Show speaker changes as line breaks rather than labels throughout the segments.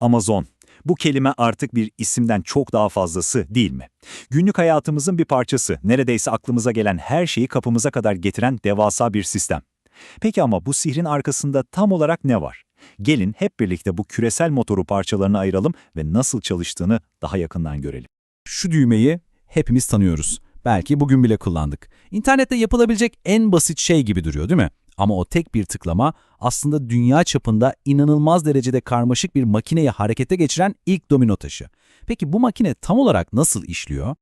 Amazon. Bu kelime artık bir isimden çok daha fazlası değil mi? Günlük hayatımızın bir parçası, neredeyse aklımıza gelen her şeyi kapımıza kadar getiren devasa bir sistem. Peki ama bu sihrin arkasında tam olarak ne var? Gelin hep birlikte bu küresel motoru parçalarına ayıralım ve nasıl çalıştığını daha yakından görelim.
Şu düğmeyi hepimiz tanıyoruz. Belki bugün bile kullandık. İnternette yapılabilecek en basit şey gibi duruyor değil mi? Ama o tek bir tıklama aslında dünya çapında inanılmaz derecede karmaşık bir makineyi harekete geçiren ilk domino taşı. Peki bu makine tam olarak nasıl işliyor?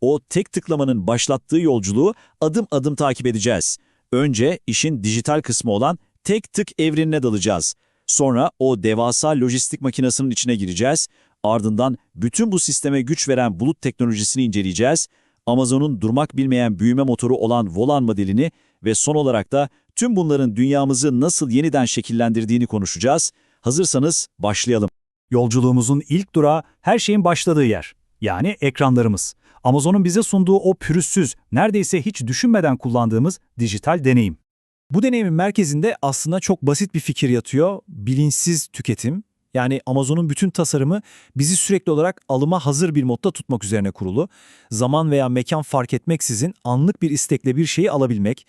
O tek tıklamanın başlattığı yolculuğu adım adım takip edeceğiz. Önce işin dijital kısmı olan tek tık evrenine dalacağız. Sonra o devasa lojistik makinesinin içine gireceğiz. Ardından bütün bu sisteme güç veren bulut teknolojisini inceleyeceğiz. Amazon'un durmak bilmeyen büyüme motoru olan Volan modelini ve son olarak da tüm bunların dünyamızı nasıl yeniden şekillendirdiğini konuşacağız. Hazırsanız başlayalım.
Yolculuğumuzun ilk durağı her şeyin başladığı yer. Yani ekranlarımız. Amazon'un bize sunduğu o pürüzsüz, neredeyse hiç düşünmeden kullandığımız dijital deneyim. Bu deneyimin merkezinde aslında çok basit bir fikir yatıyor. Bilinçsiz tüketim. Yani Amazon'un bütün tasarımı bizi sürekli olarak alıma hazır bir modda tutmak üzerine kurulu. Zaman veya mekan fark etmeksizin anlık bir istekle bir şeyi alabilmek.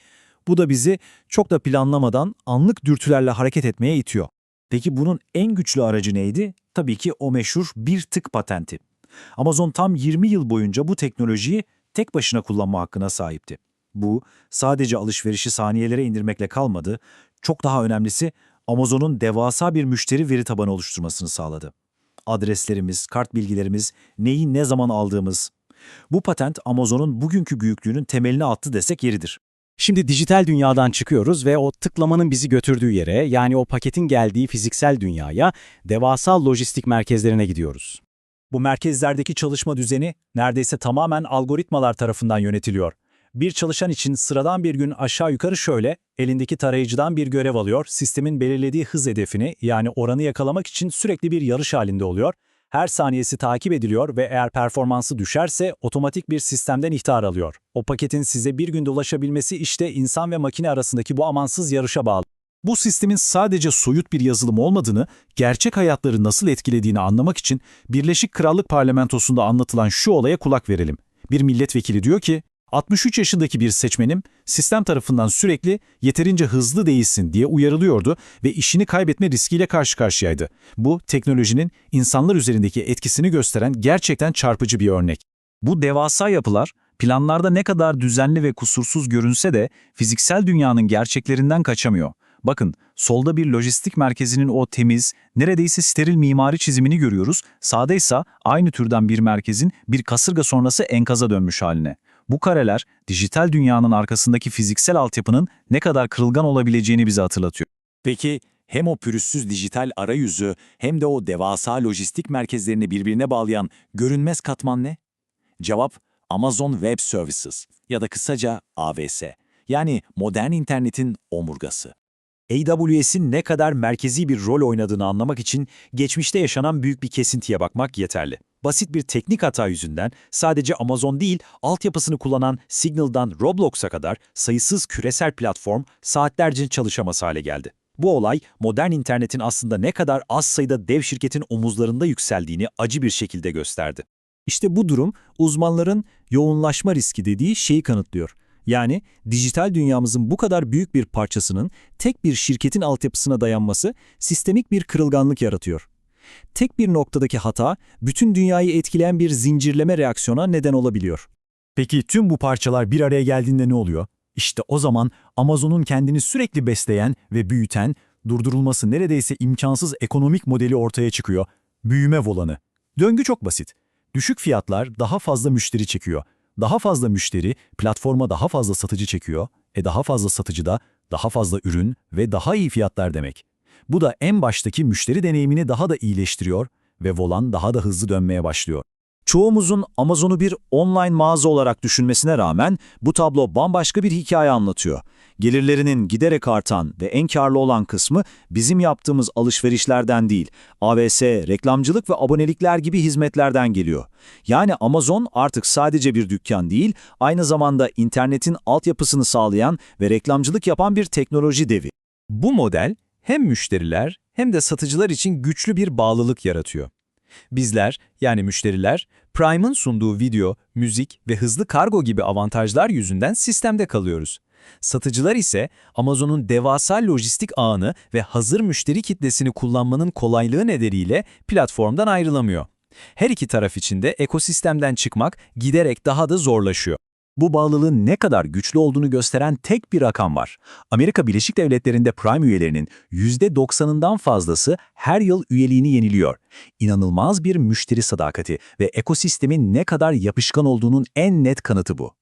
Bu da bizi çok da planlamadan anlık dürtülerle hareket etmeye itiyor. Peki bunun en güçlü aracı neydi? Tabii ki o meşhur bir tık patenti. Amazon tam 20 yıl boyunca bu teknolojiyi tek başına kullanma hakkına sahipti. Bu sadece alışverişi saniyelere indirmekle kalmadı, çok daha önemlisi Amazon'un devasa bir müşteri veri tabanı oluşturmasını sağladı. Adreslerimiz, kart bilgilerimiz, neyi ne zaman aldığımız. Bu patent Amazon'un bugünkü büyüklüğünün temelini attı desek yeridir.
Şimdi dijital dünyadan çıkıyoruz ve o tıklamanın bizi götürdüğü yere, yani o paketin geldiği fiziksel dünyaya, devasa lojistik merkezlerine gidiyoruz.
Bu merkezlerdeki çalışma düzeni neredeyse tamamen algoritmalar tarafından yönetiliyor. Bir çalışan için sıradan bir gün aşağı yukarı şöyle, elindeki tarayıcıdan bir görev alıyor, sistemin belirlediği hız hedefini yani oranı yakalamak için sürekli bir yarış halinde oluyor. Her saniyesi takip ediliyor ve eğer performansı düşerse otomatik bir sistemden ihtar alıyor. O paketin size bir günde ulaşabilmesi işte insan ve makine arasındaki bu amansız yarışa bağlı. Bu sistemin sadece soyut bir yazılım olmadığını, gerçek hayatları nasıl etkilediğini anlamak için Birleşik Krallık Parlamentosu'nda anlatılan şu olaya kulak verelim. Bir milletvekili diyor ki, 63 yaşındaki bir seçmenim sistem tarafından sürekli yeterince hızlı değilsin diye uyarılıyordu ve işini kaybetme riskiyle karşı karşıyaydı. Bu teknolojinin insanlar üzerindeki etkisini gösteren gerçekten çarpıcı bir örnek.
Bu devasa yapılar planlarda ne kadar düzenli ve kusursuz görünse de fiziksel dünyanın gerçeklerinden kaçamıyor. Bakın solda bir lojistik merkezinin o temiz, neredeyse steril mimari çizimini görüyoruz. Sağda ise aynı türden bir merkezin bir kasırga sonrası enkaza dönmüş haline. Bu kareler dijital dünyanın arkasındaki fiziksel altyapının ne kadar kırılgan olabileceğini bize hatırlatıyor. Peki hem o pürüzsüz dijital arayüzü hem de o devasa lojistik merkezlerini birbirine bağlayan görünmez katman ne? Cevap Amazon Web Services ya da kısaca AWS. Yani modern internetin omurgası.
AWS'in ne kadar merkezi bir rol oynadığını anlamak için geçmişte yaşanan büyük bir kesintiye bakmak yeterli. Basit bir teknik hata yüzünden sadece Amazon değil, altyapısını kullanan Signal'dan Roblox'a kadar sayısız küresel platform saatlerce çalışamaz hale geldi. Bu olay modern internetin aslında ne kadar az sayıda dev şirketin omuzlarında yükseldiğini acı bir şekilde gösterdi. İşte bu durum uzmanların yoğunlaşma riski dediği şeyi kanıtlıyor. Yani dijital dünyamızın bu kadar büyük bir parçasının tek bir şirketin altyapısına dayanması sistemik bir kırılganlık yaratıyor. Tek bir noktadaki hata bütün dünyayı etkileyen bir zincirleme reaksiyona neden olabiliyor. Peki tüm bu parçalar bir araya geldiğinde ne oluyor? İşte o zaman Amazon'un kendini sürekli besleyen ve büyüten, durdurulması neredeyse imkansız ekonomik modeli ortaya çıkıyor. Büyüme volanı. Döngü çok basit. Düşük fiyatlar daha fazla müşteri çekiyor. Daha fazla müşteri platforma daha fazla satıcı çekiyor. E daha fazla satıcı da daha fazla ürün ve daha iyi fiyatlar demek. Bu da en baştaki müşteri deneyimini daha da iyileştiriyor ve volan daha da hızlı dönmeye başlıyor. Çoğumuzun Amazon'u bir online mağaza olarak düşünmesine rağmen bu tablo bambaşka bir hikaye anlatıyor. Gelirlerinin giderek artan ve en karlı olan kısmı bizim yaptığımız alışverişlerden değil, AVS, reklamcılık ve abonelikler gibi hizmetlerden geliyor. Yani Amazon artık sadece bir dükkan değil, aynı zamanda internetin altyapısını sağlayan ve reklamcılık yapan bir teknoloji devi. Bu model
hem müşteriler hem de satıcılar için güçlü bir bağlılık yaratıyor. Bizler, yani müşteriler, Prime'ın sunduğu video, müzik ve hızlı kargo gibi avantajlar yüzünden sistemde kalıyoruz. Satıcılar ise Amazon'un devasa lojistik ağını ve hazır müşteri kitlesini kullanmanın kolaylığı nedeniyle platformdan ayrılamıyor. Her iki taraf için de ekosistemden çıkmak giderek daha da zorlaşıyor.
Bu bağlılığın ne kadar güçlü olduğunu gösteren tek bir rakam var. Amerika Birleşik Devletleri'nde Prime üyelerinin %90'ından fazlası her yıl üyeliğini yeniliyor. İnanılmaz bir müşteri sadakati ve ekosistemin ne kadar yapışkan olduğunun en net kanıtı bu.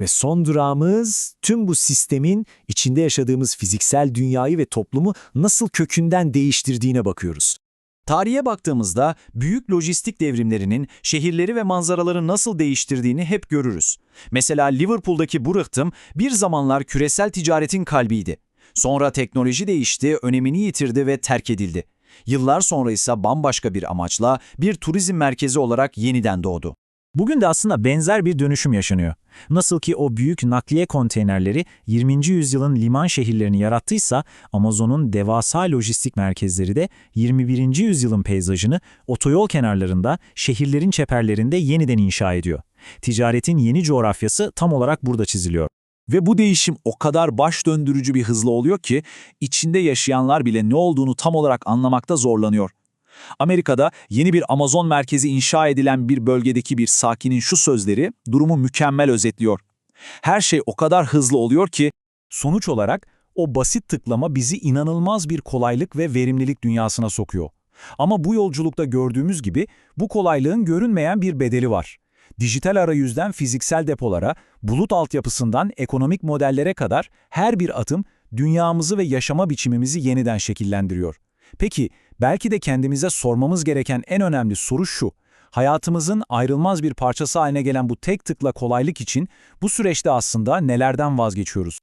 Ve son durağımız tüm bu sistemin içinde yaşadığımız fiziksel dünyayı ve toplumu nasıl kökünden değiştirdiğine bakıyoruz.
Tarihe baktığımızda büyük lojistik devrimlerinin şehirleri ve manzaraları nasıl değiştirdiğini hep görürüz. Mesela Liverpool'daki bu rıhtım bir zamanlar küresel ticaretin kalbiydi. Sonra teknoloji değişti, önemini yitirdi ve terk edildi. Yıllar sonra ise bambaşka bir amaçla bir turizm merkezi olarak yeniden doğdu.
Bugün de aslında benzer bir dönüşüm yaşanıyor. Nasıl ki o büyük nakliye konteynerleri 20. yüzyılın liman şehirlerini yarattıysa, Amazon'un devasa lojistik merkezleri de 21. yüzyılın peyzajını otoyol kenarlarında, şehirlerin çeperlerinde yeniden inşa ediyor. Ticaretin yeni coğrafyası tam olarak burada çiziliyor. Ve bu değişim o kadar baş döndürücü bir hızla oluyor ki, içinde yaşayanlar bile ne olduğunu tam olarak anlamakta zorlanıyor. Amerika'da yeni bir Amazon merkezi inşa edilen bir bölgedeki bir sakinin şu sözleri durumu mükemmel özetliyor. Her şey o kadar hızlı oluyor ki
Sonuç olarak o basit tıklama bizi inanılmaz bir kolaylık ve verimlilik dünyasına sokuyor. Ama bu yolculukta gördüğümüz gibi bu kolaylığın görünmeyen bir bedeli var. Dijital arayüzden fiziksel depolara, bulut altyapısından ekonomik modellere kadar her bir adım dünyamızı ve yaşama biçimimizi yeniden şekillendiriyor. Peki, belki de kendimize sormamız gereken en önemli soru şu. Hayatımızın ayrılmaz bir parçası haline gelen bu tek tıkla kolaylık için bu süreçte aslında nelerden vazgeçiyoruz?